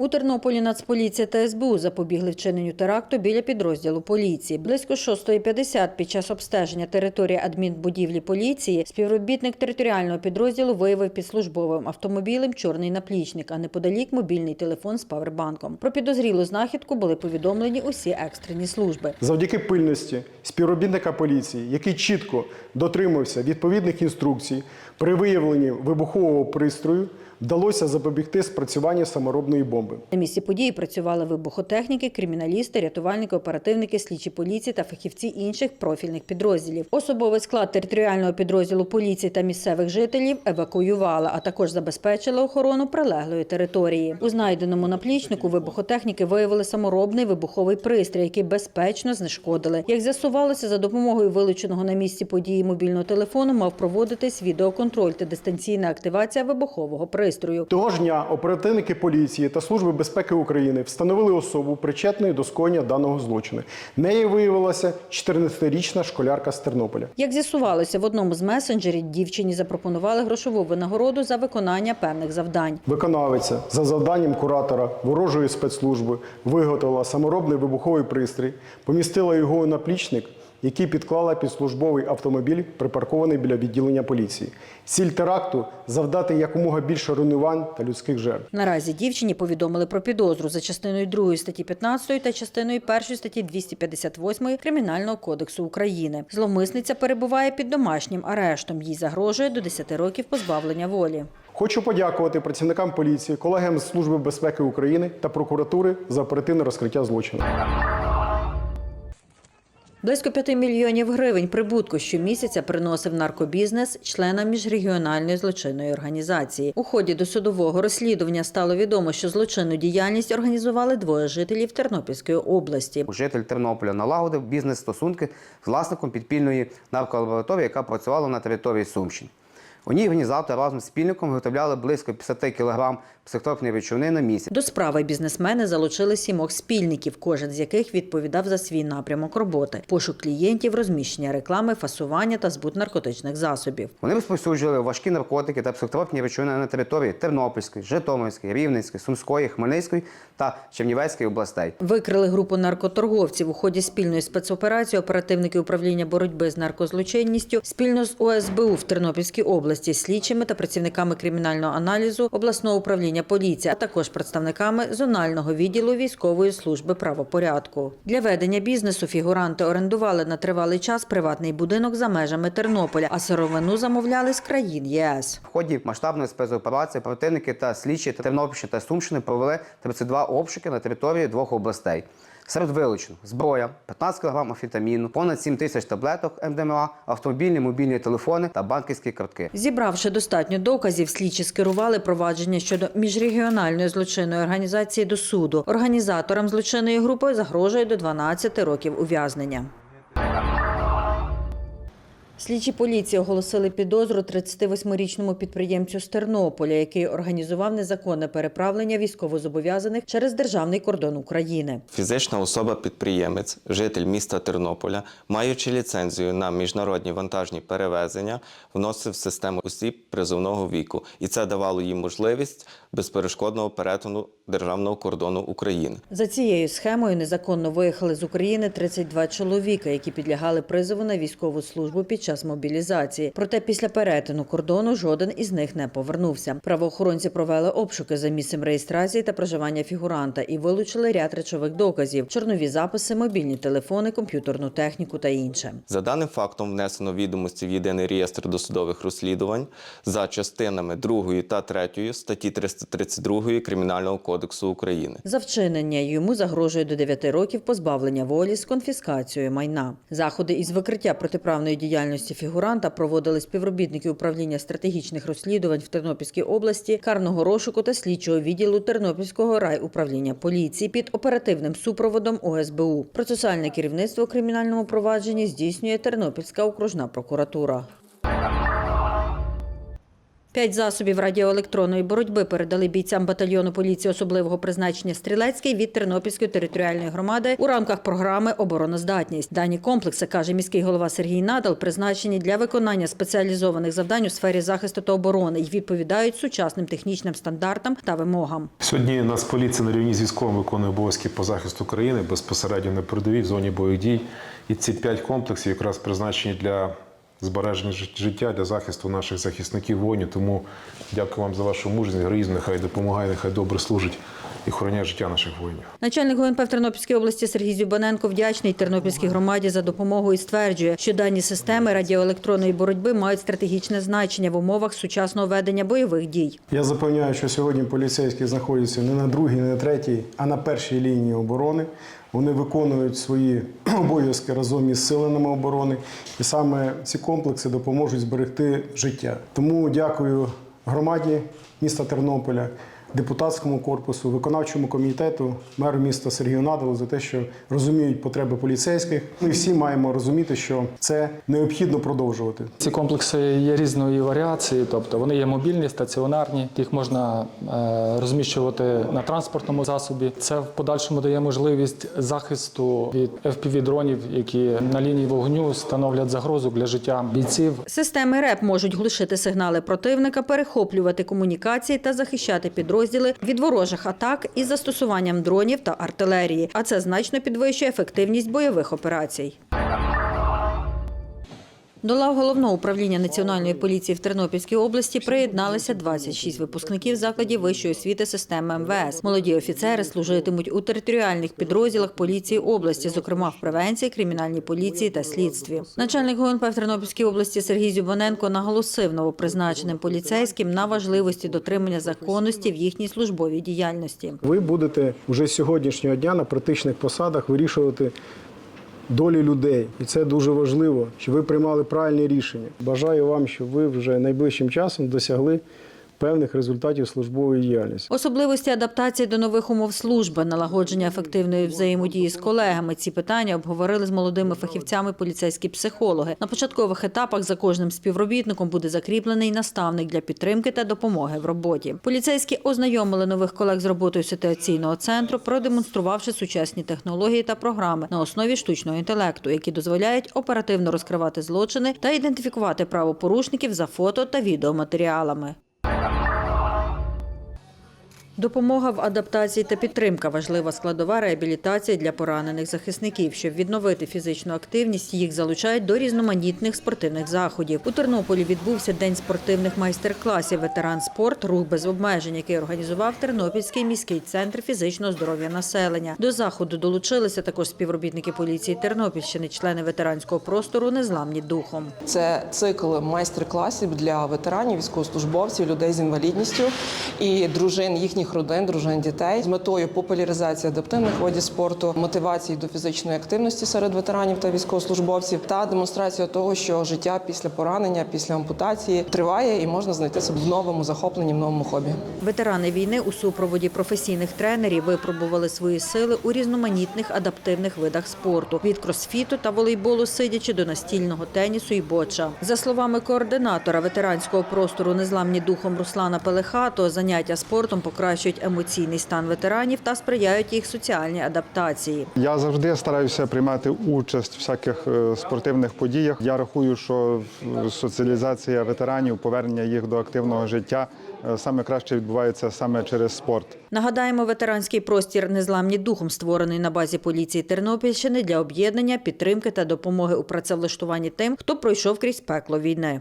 У Тернополі Нацполіція та СБУ запобігли вчиненню теракту біля підрозділу поліції. Близько 6.50 під час обстеження території адмінбудівлі поліції співробітник територіального підрозділу виявив під службовим автомобілем чорний наплічник, а неподалік мобільний телефон з павербанком. Про підозрілу знахідку були повідомлені усі екстрені служби. Завдяки пильності співробітника поліції, який чітко дотримався відповідних інструкцій, при виявленні вибухового пристрою вдалося запобігти спрацюванню саморобної бомби. На місці події працювали вибухотехніки, криміналісти, рятувальники, оперативники, слідчі поліції та фахівці інших профільних підрозділів. Особовий склад територіального підрозділу поліції та місцевих жителів евакуювали, а також забезпечили охорону прилеглої території. У знайденому наплічнику вибухотехніки виявили саморобний вибуховий пристрій, який безпечно знешкодили. Як з'ясувалося, за допомогою вилученого на місці події мобільного телефону мав проводитись відеоконтроль та дистанційна активація вибухового пристрою. Того ж дня оперативники поліції та Служби безпеки України встановили особу причетної до скоєння даного злочину. Нею виявилася 14-річна школярка з Тернополя. Як з'ясувалося, в одному з месенджерів дівчині запропонували грошову винагороду за виконання певних завдань. Виконавиця за завданням куратора ворожої спецслужби виготовила саморобний вибуховий пристрій, помістила його у наплічник, який підклала під службовий автомобіль, припаркований біля відділення поліції. Ціль теракту завдати якомога більше руйнувань та людських жертв. Наразі дівчині повідомили про підозру за частиною 2 статті 15 та частиною 1 статті 258 Кримінального кодексу України. Зловмисниця перебуває під домашнім арештом. Їй загрожує до 10 років позбавлення волі. Хочу подякувати працівникам поліції, колегам з Служби безпеки України та прокуратури за оперативне розкриття злочину. Близько 5 мільйонів гривень прибутку щомісяця приносив наркобізнес членам міжрегіональної злочинної організації. У ході досудового розслідування стало відомо, що злочинну діяльність організували двоє жителів Тернопільської області. Житель Тернополя налагодив бізнес-стосунки з власником підпільної нарколабораторії, яка працювала на території Сумщини. У ній організатор разом з спільником виготовляли близько 50 кг психотропної речовини на місяць. До справи бізнесмени залучили сімох спільників, кожен з яких відповідав за свій напрямок роботи: пошук клієнтів, розміщення реклами, фасування та збут наркотичних засобів. Вони розповсюджували важкі наркотики та психотропні речовини на території Тернопільської, Житомирської, Рівненської, Сумської, Хмельницької та Чернівецької областей. Викрили групу наркоторговців у ході спільної спецоперації. Оперативники управління боротьби з наркозлочинністю спільно з ОСБУ в Тернопільській області, слідчими та працівниками кримінального аналізу обласного управління поліції, а також представниками зонального відділу військової служби правопорядку. Для ведення бізнесу фігуранти орендували на тривалий час приватний будинок за межами Тернополя, а сировину замовляли з країн ЄС. В ході масштабної спецоперації противники та слідчі Тернопільщини та Сумщини провели 32 обшуки на території двох областей. Серед вилучених зброя, 15 кг амфетаміну, понад 7 тисяч таблеток МДМА, автомобільні мобільні телефони та банківські картки. Зібравши достатньо доказів, слідчі скерували провадження щодо міжрегіональної злочинної організації до суду. Організаторам злочинної групи загрожує до 12 років ув'язнення. Слідчі поліції оголосили підозру 38-річному підприємцю з Тернополя, який організував незаконне переправлення військовозобов'язаних через державний кордон України. Фізична особа-підприємець, житель міста Тернополя, маючи ліцензію на міжнародні вантажні перевезення, вносив в систему осіб призовного віку, і це давало їм можливість безперешкодного перетину державного кордону України. За цією схемою незаконно виїхали з України 32 чоловіка, які підлягали призову на військову службу під час мобілізації. Проте після перетину кордону жоден із них не повернувся. Правоохоронці провели обшуки за місцем реєстрації та проживання фігуранта і вилучили ряд речових доказів: чорнові записи, мобільні телефони, комп'ютерну техніку та інше. За даним фактом внесено відомості в єдиний реєстр досудових розслідувань за частинами 2 та 3 статті 332 Кримінального кодексу України. За вчинення йому загрожує до 9 років позбавлення волі з конфіскацією майна. Заходи із викриття протиправної діяльності фігуранта проводили співробітники управління стратегічних розслідувань в Тернопільській області, карного розшуку та слідчого відділу Тернопільського райуправління поліції під оперативним супроводом ОСБУ. Процесуальне керівництво у кримінальному провадженні здійснює Тернопільська окружна прокуратура. П'ять засобів радіоелектронної боротьби передали бійцям батальйону поліції особливого призначення Стрілецький від Тернопільської територіальної громади у рамках програми Обороноздатність. Дані комплекси, каже міський голова Сергій Надал, призначені для виконання спеціалізованих завдань у сфері захисту та оборони і відповідають сучасним технічним стандартам та вимогам. Сьогодні Нацполіція на рівні з військовим виконує обов'язки по захисту країни безпосередньо на передовій в зоні бойових дій. І ці п'ять комплексів якраз призначені для збереження жит- життя, для захисту наших захисників воїнів. Тому дякую вам за вашу мужність, героїзм. Нехай допомагає, нехай добре служить і охороняє життя наших воїнів. Начальник ГУНП в Тернопільській області Сергій Зюбаненко вдячний Тернопільській громаді за допомогу і стверджує, що дані системи радіоелектронної боротьби мають стратегічне значення в умовах сучасного ведення бойових дій. Я запевняю, що сьогодні поліцейські знаходяться не на другій, не на третій, а на першій лінії оборони. Вони виконують свої обов'язки разом із силами оборони, і саме ці комплекси допоможуть зберегти життя. Тому дякую громаді міста Тернополя, депутатському корпусу, виконавчому комітету, меру міста Сергію Надалу за те, що розуміють потреби поліцейських. Ми всі маємо розуміти, що це необхідно продовжувати. Ці комплекси є різної варіації, тобто вони є мобільні, стаціонарні, їх можна е, розміщувати на транспортному засобі. Це в подальшому дає можливість захисту від FPV-дронів, які на лінії вогню становлять загрозу для життя бійців. Системи РЕП можуть глушити сигнали противника, перехоплювати комунікації та захищати підрозділи від ворожих атак із застосуванням дронів та артилерії. А це значно підвищує ефективність бойових операцій. До лав головного управління національної поліції в Тернопільській області приєдналися 26 випускників закладів вищої освіти системи МВС. Молоді офіцери служитимуть у територіальних підрозділах поліції області, зокрема в превенції, кримінальній поліції та слідстві. Начальник ГУНП в Тернопільській області Сергій Зюбаненко наголосив новопризначеним поліцейським на важливості дотримання законності в їхній службовій діяльності. Ви будете вже сьогоднішнього дня на практичних посадах вирішувати долі людей, і це дуже важливо, щоб ви приймали правильні рішення. Бажаю вам, щоб ви вже найближчим часом досягли певних результатів службової діяльності. Особливості адаптації до нових умов служби, налагодження ефективної взаємодії з колегами. Ці питання обговорили з молодими фахівцями поліцейські психологи. На початкових етапах за кожним співробітником буде закріплений наставник для підтримки та допомоги в роботі. Поліцейські ознайомили нових колег з роботою ситуаційного центру, продемонструвавши сучасні технології та програми на основі штучного інтелекту, які дозволяють оперативно розкривати злочини та ідентифікувати правопорушників за фото та відеоматеріалами. Допомога в адаптації та підтримка важлива складова реабілітації для поранених захисників. Щоб відновити фізичну активність, їх залучають до різноманітних спортивних заходів. У Тернополі відбувся день спортивних майстер-класів Ветеран спорт рух без обмежень, який організував Тернопільський міський центр фізичного здоров'я населення. До заходу долучилися також співробітники поліції Тернопільщини, члени ветеранського простору Незламні духом. Це цикл майстер-класів для ветеранів, військовослужбовців, людей з інвалідністю і дружин їхніх родин, дружин дітей з метою популяризації адаптивних видів спорту, мотивації до фізичної активності серед ветеранів та військовослужбовців та демонстрація того, що життя після поранення, після ампутації триває і можна знайти себе в новому захопленні, в новому хобі. Ветерани війни у супроводі професійних тренерів випробували свої сили у різноманітних адаптивних видах спорту від кросфіту та волейболу, сидячи до настільного тенісу і боча. За словами координатора ветеранського простору незламні духом Руслана Пелехато, заняття спортом покращують емоційний стан ветеранів та сприяють їх соціальній адаптації. Я завжди стараюся приймати участь в всяких е, спортивних подіях. Я рахую, що соціалізація ветеранів, повернення їх до активного життя е, саме краще відбувається саме через спорт. Нагадаємо, ветеранський простір незламні духом створений на базі поліції Тернопільщини для об'єднання, підтримки та допомоги у працевлаштуванні тим, хто пройшов крізь пекло війни.